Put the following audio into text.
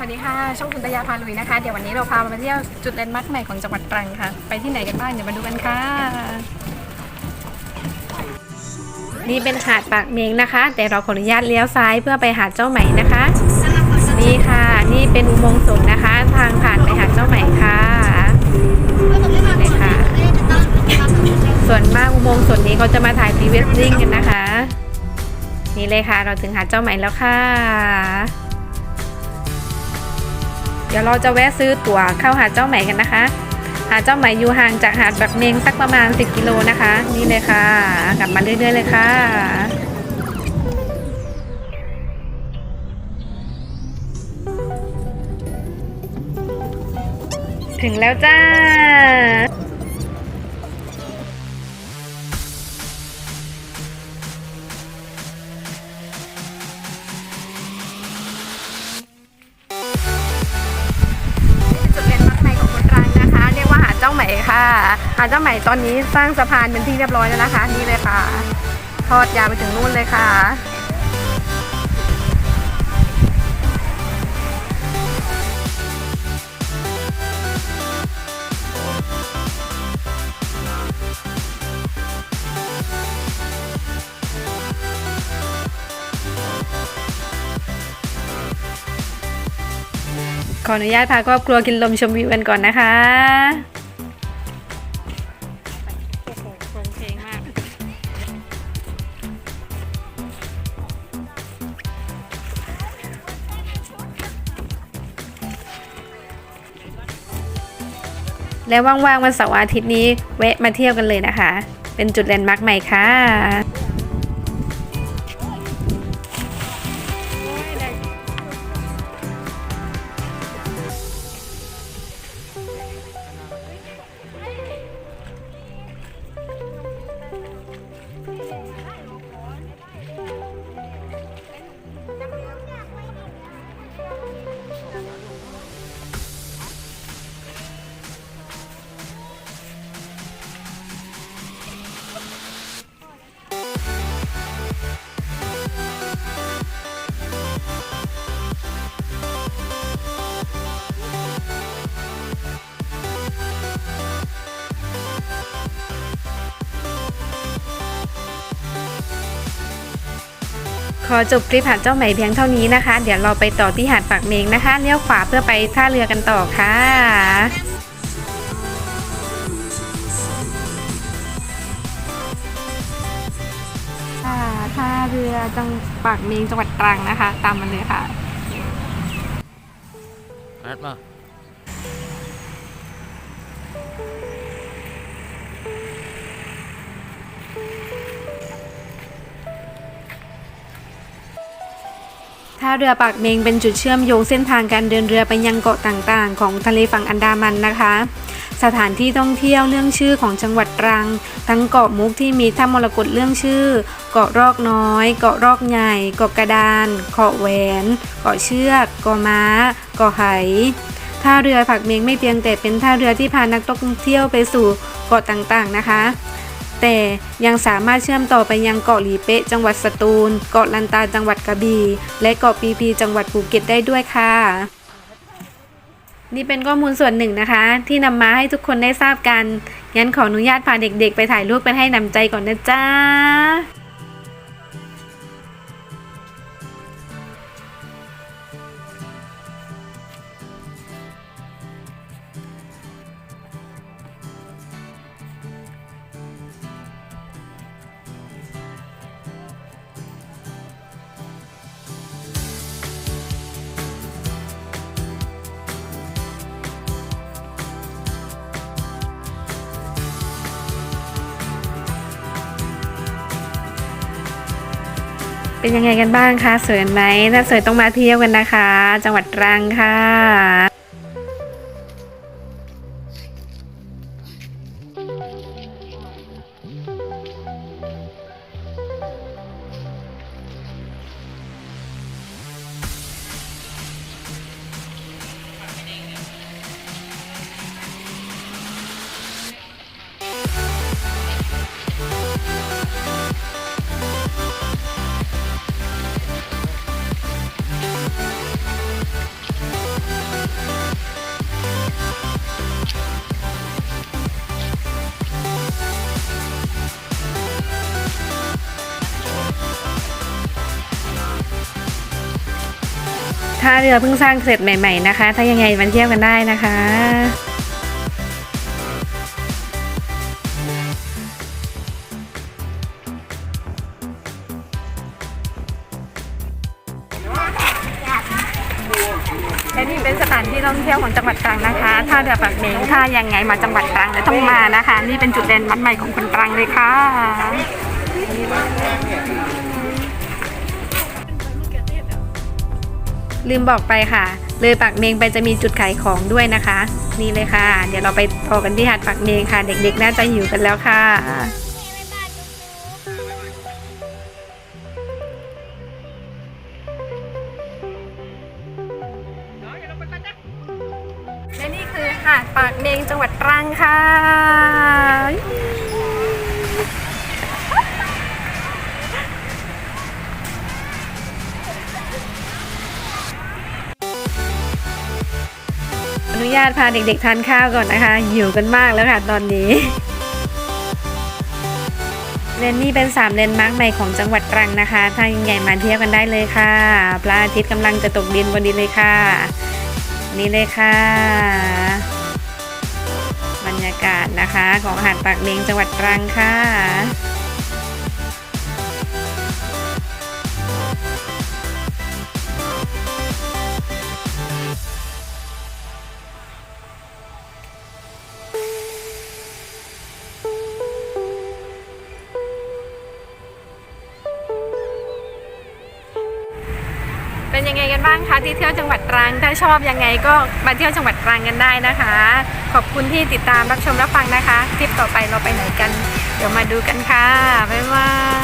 วัสดีค่ะ ช่องคุณตยาพาลุยนะคะ เดี๋ยววันนี้เราพามาเที่ยวจุดแลนด์มาร์คใหม่ของจังหวัดตรังค่ะ ไปที่ไหนกันบ้างเดี๋ยวมาดูกันค่ะ นี่เป็นหาดปากเมงนะคะ แต่เราขออนุญาตเลี้ยวซ้ายเพื่อไปหาดเจ้าไหมนะคะ นี่ค่ะ นี่เป็นอุโมงค์สนนะคะ ทางผ่านไปหาดเจ้าไหมค่ะเลยค่ะ ส่วนมากอุโมงค์สนนี้เขาจะมาถ่ายพรีเวดดิ้งกันนะคะ นี่เลยค่ะ เราถึงหาดเจ้าไหมแล้วค่ะ เดี๋ยวเราจะแวะซื้อตั๋วเข้าหาดเจ้าใหมกันนะคะ หาดเจ้าใหมอยู่ห่างจากหาดแบบเมงสักประมาณ 10 กิโลนะคะ นี่เลยค่ะ กลับมาเรื่อยๆเลยค่ะถึงแล้วจ้า หมค่ะหาดเจ้าไหม่ตอนนี้สร้างสะพานเป็นที่เรียบร้อยแล้วนะคะ นี่เลยค่ะ ทอดยาวไปถึงนู่นเลยค่ะ ขออนุญาตพาครอบครัวกินลมชมวิวกันก่อนนะคะ และวว่างๆวันเสาร์อาทิตย์นี้แวะมาเที่ยวกันเลยนะคะ เป็นจุดแลนด์มาร์คใหม่ค่ะ อจบคลิปหาดเจ้าไหม่เพียงเท่านี้นะคะ เดี๋ยวเราไปต่อที่หาดปากเมงนะคะเลี้ยวขวาเพื่อไปท่าเรือกันต่อค่ะค่ะท่าเรือจังปากเมงจังหวัดตรังนะคะ ตามมาเลยค่ะนัดมา ท่าเรือปากเมงเป็นจุดเชื่อมโยงเส้นทางการเดินเรือไปยังเกาะต่างๆ ของทะเลฝั่งอันดามันนะคะ สถานที่ท่องเที่ยวเรื่องชื่อของจังหวัดตรัง ทั้งเกาะมุกที่มีถ้ำมรกตเรื่องชื่อ เกาะรอกน้อย เกาะรอกใหญ่ เกาะกระดาน เกาะแหวน เกาะเชือก เกาะม้า เกาะไหท่าเรือผักเมงไม่เพียงแต่เป็นท่าเรือที่พานักท่องเที่ยวไปสู่เกาะต่างๆนะคะ แต่ยังสามารถเชื่อมต่อไปยังเกาะหลีเป๊ะจังหวัดสตูล เกาะลันตาจังหวัดกระบี่และเกาะปีพีจังหวัดภูเก็ตได้ด้วยค่ะนี่เป็นข้อมูลส่วนหนึ่งนะคะ ที่นำมาให้ทุกคนได้ทราบกัน งั้นขออนุญาตพาเด็กๆ ไปถ่ายรูปเป็นให้นำใจก่อนนะจ๊ะ เป็นยังไงกันบ้างคะสวยไหมถ้าสวยต้องมาเที่ยวกันนะคะ จังหวัดตรังค่ะ ท่าเรือเพิ่งสร้างเสร็จใหม่ ๆนะคะ ถ้ายังไงมาเที่ยวกันได้นะคะและนี่เป็นสถานที่ท่องเที่ยวของจังหวัดตรังนะคะท่าเรือปากเมงถ้ายังไงมาจังหวัดตรังเนี่ยต้องมานะคะ นี่เป็นจุดเด่นมัดใหม่ของคนตรังเลยค่ะ ลืมบอกไปค่ะ เลยปากเมงไปจะมีจุดขายของด้วยนะคะ นี่เลยค่ะ เดี๋ยวเราไปต่อกันที่หาดปากเมงค่ะ เด็กๆ น่าจะหิวกันแล้วค่ะและนี่คือหาดปากเมงจังหวัดตรังค่ะ นุญาตพาเด็กๆทานข้าวก่อนนะคะหิวกันมากแล้วค่ะตอนนี้เลนนี่เป็น3เลนมาร์กใหม่ของจังหวัดตรังนะคะถ้ายังไงมาเที่ยวกันได้เลยค่ะพระอาทิตย์กำลังจะตกดินบนดินเลยค่ะ นี่เลยค่ะ บรรยากาศนะคะของหาดปากเมงจังหวัดตรังค่ะ เป็นยังไงกันบ้างคะที่เที่ยวจังหวัดตรังถ้าชอบยังไงก็มาเที่ยวจังหวัดตรังกันได้นะคะ ขอบคุณที่ติดตามรับชมรับฟังนะคะทริปต่อไปเราไปไหนกัน เดี๋ยวมาดูกันค่ะบ๊ายบาย